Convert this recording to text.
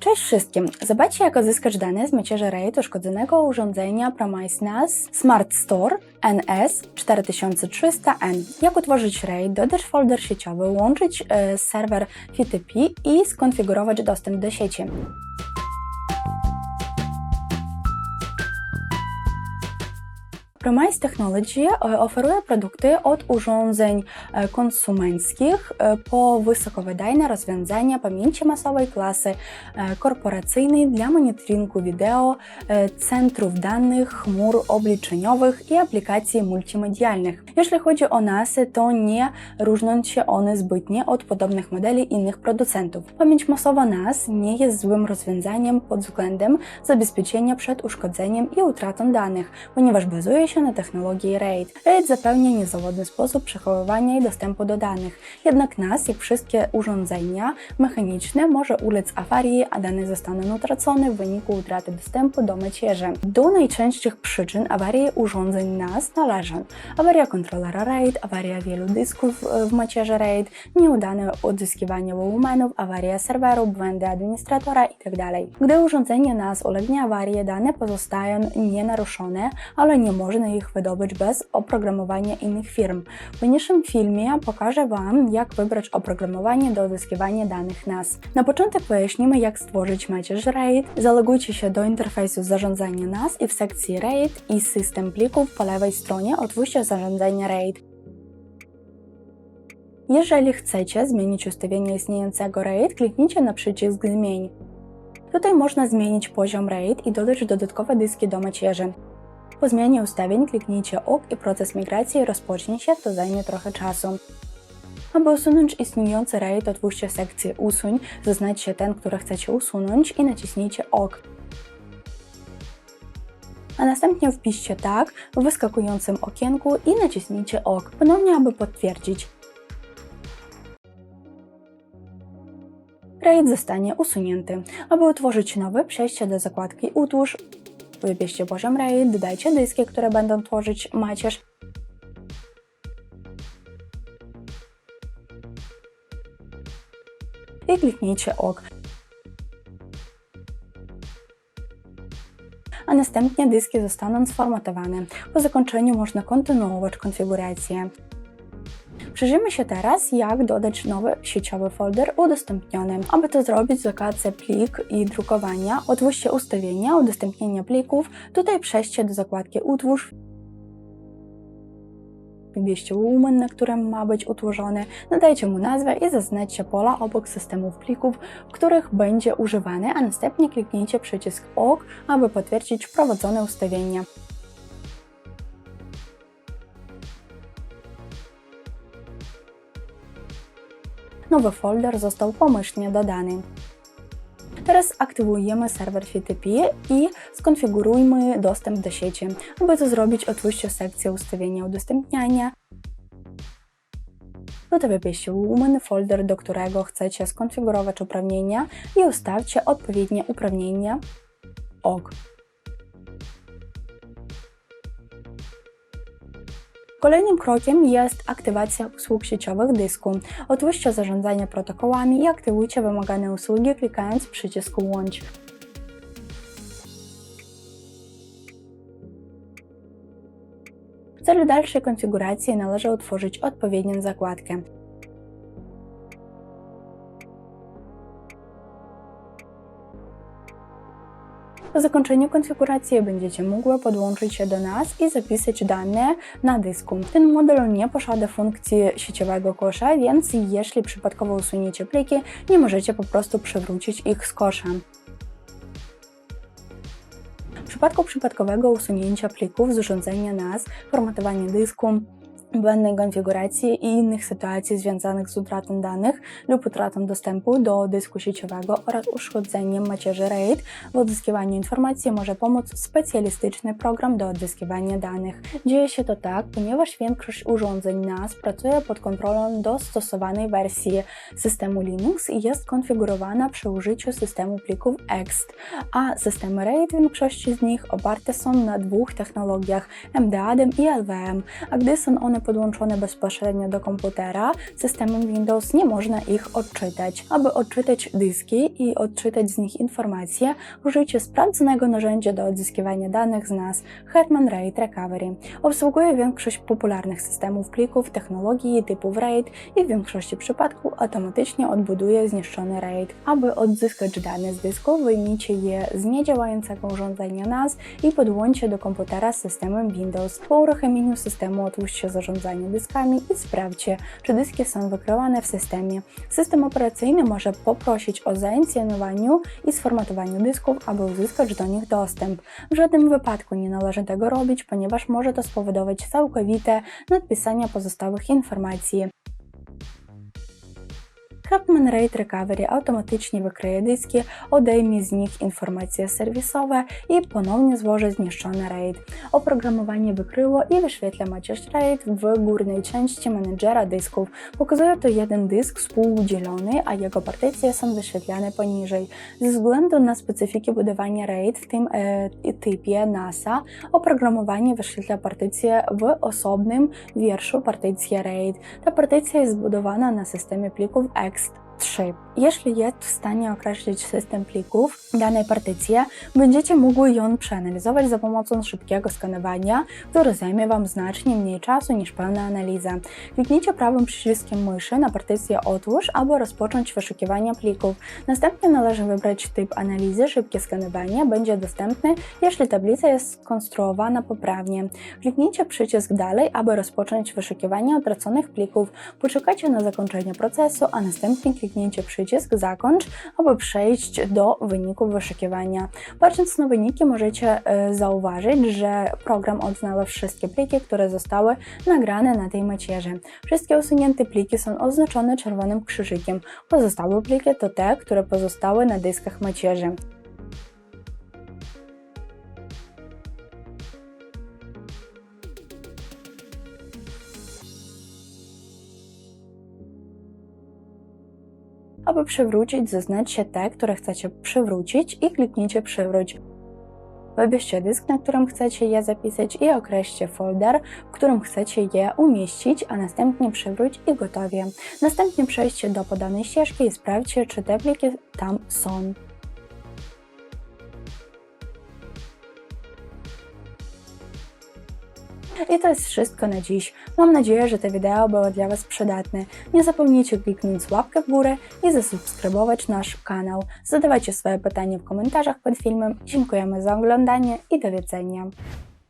Cześć wszystkim! Zobaczcie jak odzyskać dane z macierza RAID uszkodzonego urządzenia Promise NAS Smart Store NS4300N. Jak utworzyć RAID, dodać folder sieciowy, łączyć e, serwer FTP i skonfigurować dostęp do sieci. Promise Technology e, oferuje produkty od urządzeń e, konsumenckich e, po wysokowydajne rozwiązania pamięci masowej klasy e, korporacyjnej dla monitoringu wideo, e, centrów danych, chmur obliczeniowych i aplikacji multimedialnych. Jeśli chodzi o NASy, to nie różnią się one zbytnio od podobnych modeli innych producentów. Pamięć masowa NAS nie jest złym rozwiązaniem pod względem zabezpieczenia przed uszkodzeniem i utratą danych, ponieważ bazuje się na technologii RAID. RAID zapewnia niezawodny sposób przechowywania i dostępu do danych. Jednak NAS, jak wszystkie urządzenia mechaniczne, może ulec awarii, a dane zostaną utracone w wyniku utraty dostępu do macierzy. Do najczęstszych przyczyn awarii urządzeń NAS należą awaria kontrolera RAID, awaria wielu dysków w macierzy RAID, nieudane odzyskiwanie wolumenów, awaria serweru, błędy administratora itd. Gdy urządzenie NAS ulegnie awarii, dane pozostają nienaruszone, ale nie można ich wydobyć bez oprogramowania innych firm. W niniejszym filmie pokażę Wam, jak wybrać oprogramowanie do odzyskiwania danych NAS. Na początek wyjaśnimy, jak stworzyć macierz RAID. Zalogujcie się do interfejsu zarządzania NAS i w sekcji RAID i system plików po lewej stronie otwórzcie zarządzanie RAID. Jeżeli chcecie zmienić ustawienie istniejącego RAID, kliknijcie na przycisk Zmień. Tutaj można zmienić poziom RAID i dodać dodatkowe dyski do macierzy. Po zmianie ustawień kliknijcie OK i proces migracji rozpocznie się, to zajmie trochę czasu. Aby usunąć istniejący RAID, otwórzcie sekcję Usuń, zaznaczcie ten, który chcecie usunąć i naciśnijcie OK. A następnie wpiszcie tak w wyskakującym okienku i naciśnijcie OK, ponownie aby potwierdzić. RAID zostanie usunięty. Aby utworzyć nowy, przejdźcie do zakładki Utwórz, wybierzcie poziom RAID, dodajcie dyski, które będą tworzyć macierz. I kliknijcie OK. A następnie dyski zostaną sformatowane. Po zakończeniu można kontynuować konfigurację. Przyjrzyjmy się teraz, jak dodać nowy sieciowy folder udostępniony. Aby to zrobić, zakładce plik i drukowania, otwórzcie ustawienia udostępnienia plików, tutaj przejdźcie do zakładki utwórz, wybierzcie volumen, na którym ma być utworzony, nadajcie mu nazwę i zaznaczcie pola obok systemów plików, w których będzie używany, a następnie kliknijcie przycisk OK, aby potwierdzić wprowadzone ustawienia. Nowy folder został pomyślnie dodany. Teraz aktywujemy serwer FTP i skonfigurujmy dostęp do sieci. Aby to zrobić, otwórzcie sekcję ustawienia udostępniania. Tutaj wybierzcie Lumen, folder, do którego chcecie skonfigurować uprawnienia i ustawcie odpowiednie uprawnienia OK. Kolejnym krokiem jest aktywacja usług sieciowych dysku. Otwórzcie zarządzanie protokołami i aktywujcie wymagane usługi klikając przycisk Łącz. W celu dalszej konfiguracji należy utworzyć odpowiednią zakładkę. Po zakończeniu konfiguracji będziecie mogły podłączyć się do nas i zapisać dane na dysku. Ten model nie posiada funkcji sieciowego kosza, więc jeśli przypadkowo usuniecie pliki, nie możecie po prostu przywrócić ich z kosza. W przypadku przypadkowego usunięcia plików z urządzenia NAS, formatowania dysku, błędnej konfiguracji i innych sytuacji związanych z utratą danych lub utratą dostępu do dysku sieciowego oraz uszkodzeniem macierzy RAID w odzyskiwaniu informacji może pomóc specjalistyczny program do odzyskiwania danych. Dzieje się to tak, ponieważ większość urządzeń NAS pracuje pod kontrolą dostosowanej wersji systemu Linux i jest konfigurowana przy użyciu systemu plików EXT, a systemy RAID w większości z nich oparte są na dwóch technologiach MDADem i LVM, a gdy są one podłączone bezpośrednio do komputera systemem Windows, nie można ich odczytać. Aby odczytać dyski i odczytać z nich informacje, użyjcie sprawdzonego narzędzia do odzyskiwania danych z NAS Hetman RAID Recovery. Obsługuje większość popularnych systemów plików, technologii typu RAID i w większości przypadków automatycznie odbuduje zniszczony RAID. Aby odzyskać dane z dysku, wyjmijcie je z niedziałającego urządzenia NAS i podłączcie do komputera z systemem Windows. Po uruchomieniu systemu otwórzcie zarządzanie dyskami i sprawdźcie, czy dyski są wykrywane w systemie. System operacyjny może poprosić o zainicjowaniu i sformatowaniu dysków, aby uzyskać do nich dostęp. W żadnym wypadku nie należy tego robić, ponieważ może to spowodować całkowite nadpisanie pozostałych informacji. Hetman RAID Recovery automatycznie wykryje dyski, odejmie z nich informacje serwisowe i ponownie złoży zniszczony RAID. Oprogramowanie wykryło i wyświetla macierz RAID w górnej części menedżera dysków. Pokazuje to jeden dysk współudzielony, a jego partycje są wyświetlane poniżej. Ze względu na specyfikę budowania RAID w tym typie NASA, oprogramowanie wyświetla partycję w osobnym wierszu partycję RAID. Ta partycja jest zbudowana na systemie plików X next. 3. Jeśli jest w stanie określić system plików danej partycji, będziecie mogli ją przeanalizować za pomocą szybkiego skanowania, które zajmie Wam znacznie mniej czasu niż pełna analiza. Kliknijcie prawym przyciskiem myszy na partycję Otwórz, aby rozpocząć wyszukiwanie plików. Następnie należy wybrać typ analizy. Szybkie skanowanie będzie dostępne, jeśli tablica jest skonstruowana poprawnie. Kliknijcie przycisk Dalej, aby rozpocząć wyszukiwanie utraconych plików. Poczekajcie na zakończenie procesu, a następnie kliknijcie przycisk Zakończ, aby przejść do wyników wyszukiwania. Patrząc na wyniki możecie e, zauważyć, że program odnalazł wszystkie pliki, które zostały nagrane na tej macierzy. Wszystkie usunięte pliki są oznaczone czerwonym krzyżykiem. Pozostałe pliki to te, które pozostały na dyskach macierzy. Aby przywrócić, zaznaczcie te, które chcecie przywrócić i kliknijcie przywróć. Wybierzcie dysk, na którym chcecie je zapisać i określcie folder, w którym chcecie je umieścić, a następnie przywróć i gotowie. Następnie przejdźcie do podanej ścieżki i sprawdźcie, czy te pliki tam są. I to jest wszystko na dziś. Mam nadzieję, że to wideo było dla Was przydatne. Nie zapomnijcie kliknąć łapkę w górę i zasubskrybować nasz kanał. Zadawajcie swoje pytania w komentarzach pod filmem. Dziękujemy za oglądanie i do widzenia.